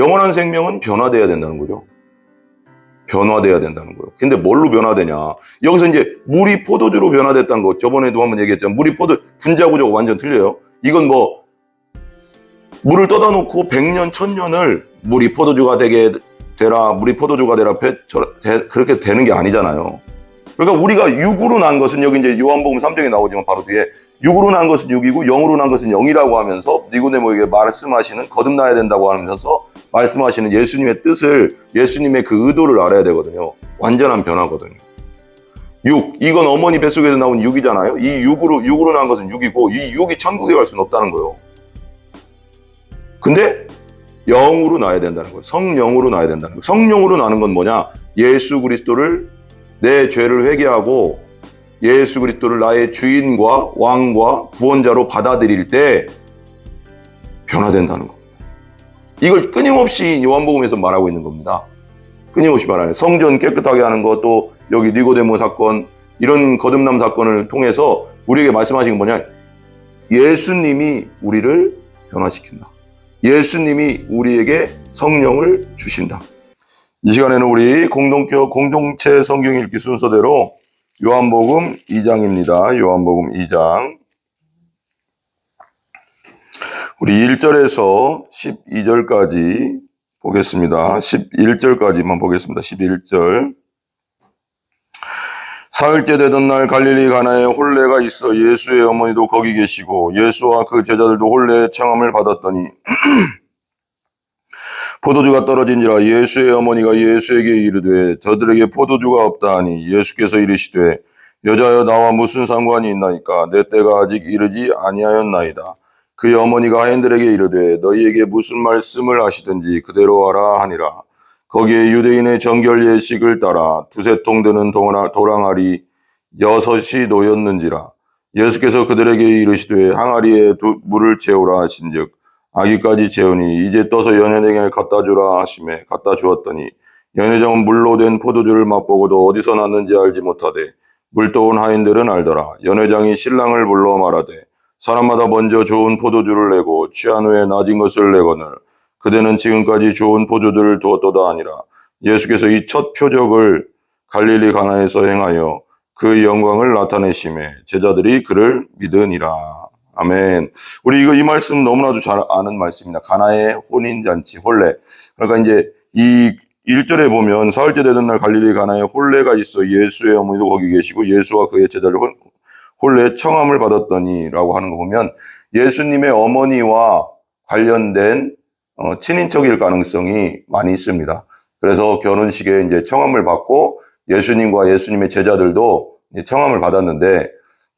영원한 생명은 변화돼야 된다는 거죠. 변화돼야 된다는 거예요. 근데 뭘로 변화되냐? 여기서 이제 물이 포도주로 변화됐다는 거. 저번에도 한번 얘기했지만 물이 포도 분자 구조가 완전 틀려요. 이건 뭐 물을 떠다 놓고 100년, 1000년을 물이 포도주가 되게 되라, 물이 포도주가 되라, 그렇게 되는 게 아니잖아요. 그러니까 우리가 육으로 난 것은 여기 이제 요한복음 3장에 나오지만 바로 뒤에 육으로 난 것은 육이고 영으로 난 것은 영이라고 하면서 니고데모에게 말씀하시는 거듭나야 된다고 하면서 말씀하시는 예수님의 뜻을 예수님의 그 의도를 알아야 되거든요. 완전한 변화거든요. 육 이건 어머니 뱃속에서 나온 육이잖아요. 이 육으로 육으로 난 것은 육이고 이 육이 천국에 갈 수는 없다는 거예요. 근데 영으로 나야 된다는 거예요. 성령으로 나야 된다는 거예요. 성령으로 나는 건 뭐냐? 예수 그리스도를 내 죄를 회개하고 예수 그리스도를 나의 주인과 왕과 구원자로 받아들일 때 변화된다는 겁니다. 이걸 끊임없이 요한복음에서 말하고 있는 겁니다. 끊임없이 말하는 성전 깨끗하게 하는 것, 또 여기 니고데모 사건 이런 거듭남 사건을 통해서 우리에게 말씀하신 건 뭐냐? 예수님이 우리를 변화시킨다. 예수님이 우리에게 성령을 주신다. 이 시간에는 우리 공동교 공동체 성경 읽기 순서대로 요한복음 2장입니다. 요한복음 2장. 우리 1절에서 12절까지 보겠습니다. 11절까지만 보겠습니다. 11절. 사흘째 되던 날 갈릴리 가나에 혼례가 있어 예수의 어머니도 거기 계시고 예수와 그 제자들도 혼례의 청함을 받았더니 포도주가 떨어진지라 예수의 어머니가 예수에게 이르되 저들에게 포도주가 없다 하니 예수께서 이르시되 여자여 나와 무슨 상관이 있나이까? 내 때가 아직 이르지 아니하였나이다. 그의 어머니가 하인들에게 이르되 너희에게 무슨 말씀을 하시든지 그대로 하라 하니라. 거기에 유대인의 정결 예식을 따라 두세 통 도나- 도랑알이 여섯이 놓였는지라. 예수께서 그들에게 이르시되 항아리에 두- 물을 채우라 하신즉 아기까지 채우니 이제 떠서 연회장에 갖다 주라 하심에 갖다 주었더니 연회장은 물로 된 포도주를 맛보고도 어디서 났는지 알지 못하되 물떠온 하인들은 알더라 연회장이 신랑을 불러 말하되 사람마다 먼저 좋은 포도주를 내고 취한 후에 낮은 것을 내거늘 그대는 지금까지 좋은 포도주를 두었도다 아니라 예수께서 이 첫 표적을 갈릴리 가나에서 행하여 그 영광을 나타내심에 제자들이 그를 믿으니라. 아멘. 우리 이거 이 말씀 너무나도 잘 아는 말씀입니다. 가나의 혼인잔치, 혼례. 그러니까 이제 이 1절에 보면 사흘째 되던 날 갈릴리 가나에 혼례가 있어 예수의 어머니도 거기 계시고 예수와 그의 제자들 혼- 혼례 청함을 받았더니라고 하는 거 보면 예수님의 어머니와 관련된 어, 친인척일 가능성이 많이 있습니다. 그래서 결혼식에 이제 청함을 받고 예수님과 예수님의 제자들도 청함을 받았는데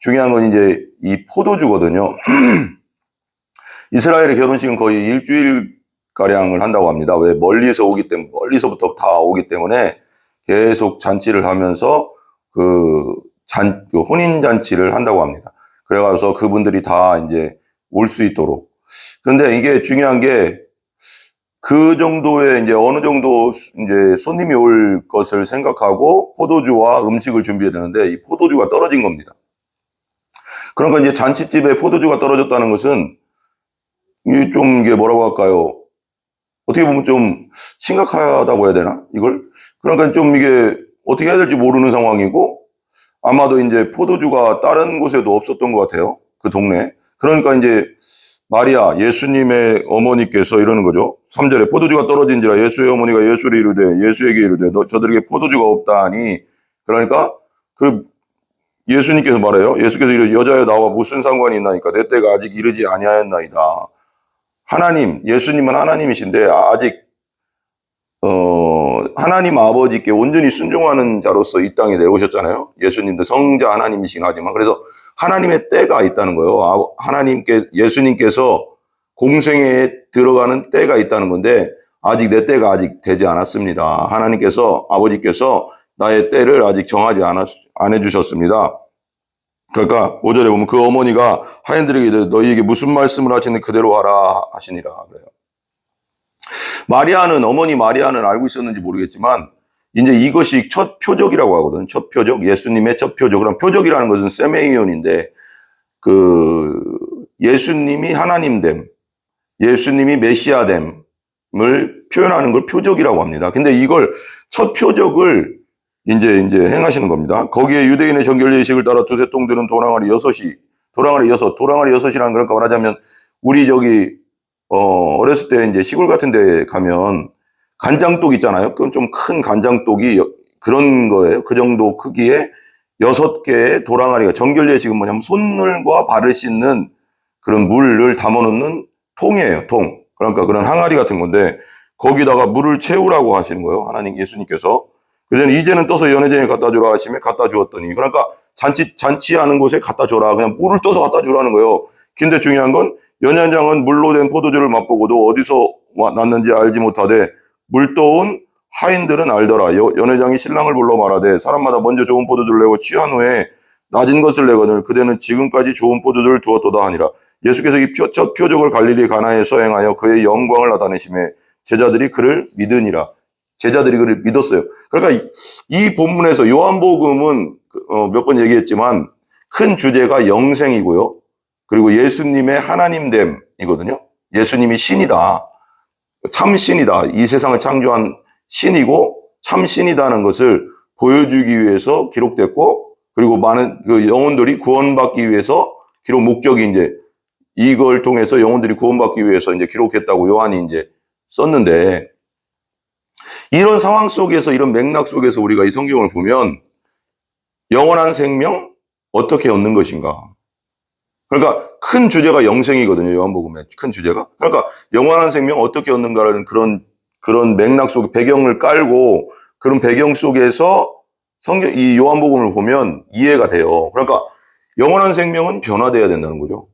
중요한 건 이제 이 포도주거든요. 이스라엘의 결혼식은 거의 일주일 가량을 한다고 합니다. 왜 멀리서 오기 때문에 멀리서부터 다 오기 때문에 계속 잔치를 하면서 그 잔, 그 혼인 잔치를 한다고 합니다. 그래가서 그분들이 다 이제 올 수 있도록. 근데 이게 중요한 게 그 정도의 이제 어느 정도 이제 손님이 올 것을 생각하고 포도주와 음식을 준비해야 되는데 이 포도주가 떨어진 겁니다. 그러니까 이제 잔치집에 포도주가 떨어졌다는 것은 좀 이게 뭐라고 할까요? 어떻게 보면 좀 심각하다고 해야 되나? 이걸? 그러니까 좀 이게 어떻게 해야 될지 모르는 상황이고 아마도 이제 포도주가 다른 곳에도 없었던 것 같아요. 그 동네. 그러니까 이제 마리아, 예수님의 어머니께서 이러는 거죠. 3절에 포도주가 떨어진지라 예수의 어머니가 예수를 이르되 예수에게 이르되 너 저들에게 포도주가 없다 하니 그러니까 그 예수님께서 말해요. 예수께서 이르 여자여 나와 무슨 상관이 있나니까 내 때가 아직 이르지 아니하였나이다. 하나님, 예수님은 하나님이신데 아직 어 하나님 아버지께 온전히 순종하는 자로서 이 땅에 내려오셨잖아요. 예수님도 성자 하나님이시긴 하지만 그래서 하나님의 때가 있다는 거예요. 아, 하나님께 예수님께서 공생에 들어가는 때가 있다는 건데 아직 내 때가 아직 되지 않았습니다. 하나님께서 아버지께서 나의 때를 아직 정하지 않았, 안 해주셨습니다. 그러니까 5절에 보면 그 어머니가 하인들에게 너희에게 무슨 말씀을 하시는 그대로 하라 하시니라 그래요. 마리아는 어머니 마리아는 알고 있었는지 모르겠지만 이제 이것이 첫 표적이라고 하거든. 첫 표적, 예수님의 첫 표적. 그럼 표적이라는 것은 세메이온인데 그 예수님이 하나님됨, 예수님이 메시아됨을 표현하는 걸 표적이라고 합니다. 근데 이걸 첫 표적을 이제 이제 행하시는 겁니다. 거기에 유대인의 정결 예식을 따라 두세 똥들은 도랑아리 여섯이 도랑아리 여섯 도랑아리 여섯이라는 걸 말하자면 우리 저기 어 어렸을 때 이제 시골 같은 데 가면 간장독 있잖아요. 그건 좀 큰 간장독이 여- 그런 거예요. 그 정도 크기에 여섯 개의 도랑아리가 정결 예식은 뭐냐면 손늘과 발을 씻는 그런 물을 담아놓는 통이에요. 통. 그러니까 그런 항아리 같은 건데 거기다가 물을 채우라고 하시는 거예요. 하나님 예수님께서. 그래서 이제는 떠서 연회장에 갖다 주라 하시면 갖다 주었더니 그러니까 잔치 잔치하는 곳에 갖다 줘라 그냥 물을 떠서 갖다 주라는 거예요. 근데 중요한 건 연회장은 물로 된 포도주를 맛보고도 어디서 와- 났는지 알지 못하되 물 떠온 하인들은 알더라. 여- 연회장이 신랑을 불러 말하되 사람마다 먼저 좋은 포도주를 내고 취한 후에 낮은 것을 내거늘 그대는 지금까지 좋은 포도주를 두었도다 하니라. 예수께서 이 표, 첫 표적을 갈릴리 가나에 서 행하여 그의 영광을 나타내심에 제자들이 그를 믿으니라. 제자들이 그를 믿었어요. 그러니까 이, 이 본문에서 요한복음은 어, 몇번 얘기했지만 큰 주제가 영생이고요. 그리고 예수님의 하나님됨이거든요. 예수님이 신이다. 참 신이다. 이 세상을 창조한 신이고 참 신이다는 것을 보여주기 위해서 기록됐고 그리고 많은 그 영혼들이 구원받기 위해서 기록 목적이 이제 이걸 통해서 영혼들이 구원받기 위해서 이제 기록했다고 요한이 이제 썼는데 이런 상황 속에서 이런 맥락 속에서 우리가 이 성경을 보면 영원한 생명 어떻게 얻는 것인가? 그러니까 큰 주제가 영생이거든요. 요한복음의 큰 주제가. 그러니까 영원한 생명 어떻게 얻는가라는 그런 그런 맥락 속에 배경을 깔고 그런 배경 속에서 성경 이 요한복음을 보면 이해가 돼요. 그러니까 영원한 생명은 변화돼야 된다는 거죠.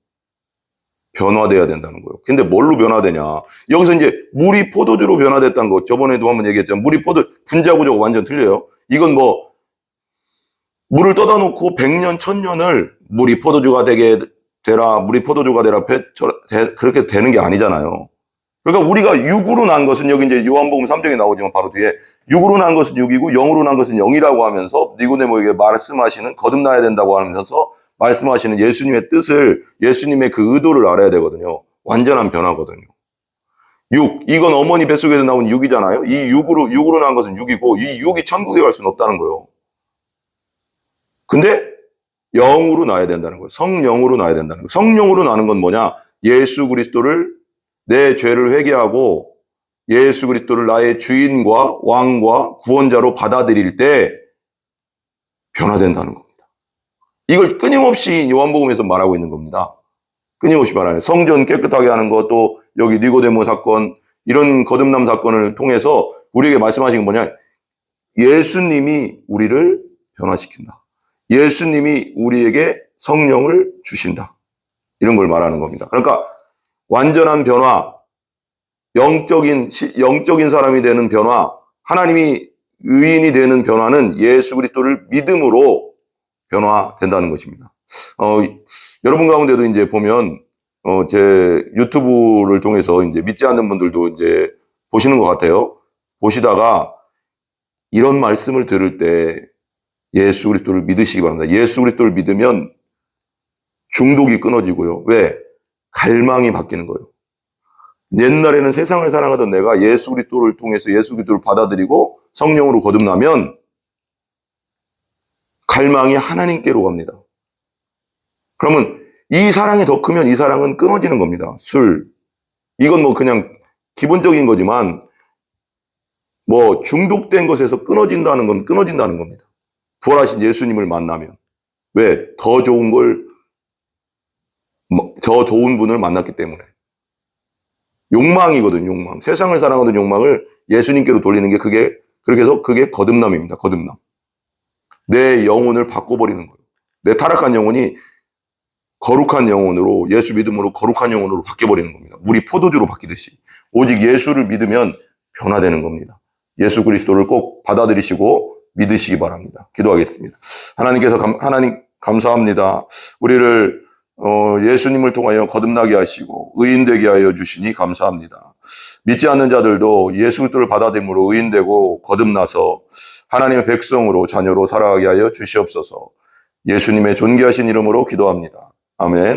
변화돼야 된다는 거예요. 근데 뭘로 변화되냐? 여기서 이제 물이 포도주로 변화됐다는 거. 저번에도 한번 얘기했지만 물이 포도 분자 구조가 완전 틀려요. 이건 뭐 물을 떠다 놓고 100년, 1000년을 물이 포도주가 되게 되라, 물이 포도주가 되라, 그렇게 되는 게 아니잖아요. 그러니까 우리가 육으로 난 것은 여기 이제 요한복음 3장에 나오지만 바로 뒤에 육으로 난 것은 육이고 영으로 난 것은 영이라고 하면서 니고데모에게 말씀하시는 거듭나야 된다고 하면서 말씀하시는 예수님의 뜻을 예수님의 그 의도를 알아야 되거든요. 완전한 변화거든요. 육 이건 어머니 뱃속에서 나온 육이잖아요. 이 육으로 육으로 난 것은 육이고 이 육이 천국에 갈 수는 없다는 거예요. 근데 영으로 나야 된다는 거예요. 성령으로 나야 된다는 거예요. 성령으로 나는 건 뭐냐? 예수 그리스도를 내 죄를 회개하고 예수 그리스도를 나의 주인과 왕과 구원자로 받아들일 때 변화된다는 겁니다. 이걸 끊임없이 요한복음에서 말하고 있는 겁니다. 끊임없이 말하는 성전 깨끗하게 하는 것, 또 여기 니고데모 사건, 이런 거듭남 사건을 통해서 우리에게 말씀하신 건 뭐냐? 예수님이 우리를 변화시킨다. 예수님이 우리에게 성령을 주신다. 이런 걸 말하는 겁니다. 그러니까 완전한 변화, 영적인 시- 영적인 사람이 되는 변화, 하나님이 의인이 되는 변화는 예수 그리스도를 믿음으로 변화된다는 것입니다. 어, 여러분 가운데도 이제 보면 어, 제 유튜브를 통해서 이제 믿지 않는 분들도 이제 보시는 것 같아요. 보시다가 이런 말씀을 들을 때 예수 그리스도를 믿으시기 바랍니다. 예수 그리스도를 믿으면 중독이 끊어지고요. 왜? 갈망이 바뀌는 거예요. 옛날에는 세상을 사랑하던 내가 예수 그리스도를 통해서 예수 그리스도를 받아들이고 성령으로 거듭나면 갈망이 하나님께로 갑니다. 그러면 이 사랑이 더 크면 이 사랑은 끊어지는 겁니다. 술. 이건 뭐 그냥 기본적인 거지만 뭐 중독된 것에서 끊어진다는 건 끊어진다는 겁니다. 부활하신 예수님을 만나면. 왜? 더 좋은 걸, 뭐, 더 좋은 분을 만났기 때문에. 욕망이거든, 욕망. 세상을 사랑하는 욕망을 예수님께로 돌리는 게 그게, 그렇게 해서 그게 거듭남입니다, 거듭남. 내 영혼을 바꿔버리는 거예요. 내 타락한 영혼이 거룩한 영혼으로, 예수 믿음으로 거룩한 영혼으로 바뀌어버리는 겁니다. 물이 포도주로 바뀌듯이. 오직 예수를 믿으면 변화되는 겁니다. 예수 그리스도를 꼭 받아들이시고 믿으시기 바랍니다. 기도하겠습니다. 하나님께서 감, 하나님 감사합니다. 우리를 어, 예수님을 통하여 거듭나게 하시고 의인되게 하여 주시니 감사합니다. 믿지 않는 자들도 예수 그리스도를 받아들임으로 의인되고 거듭나서 하나님의 백성으로 자녀로 살아가게 하여 주시옵소서. 예수님의 존귀하신 이름으로 기도합니다. 아멘.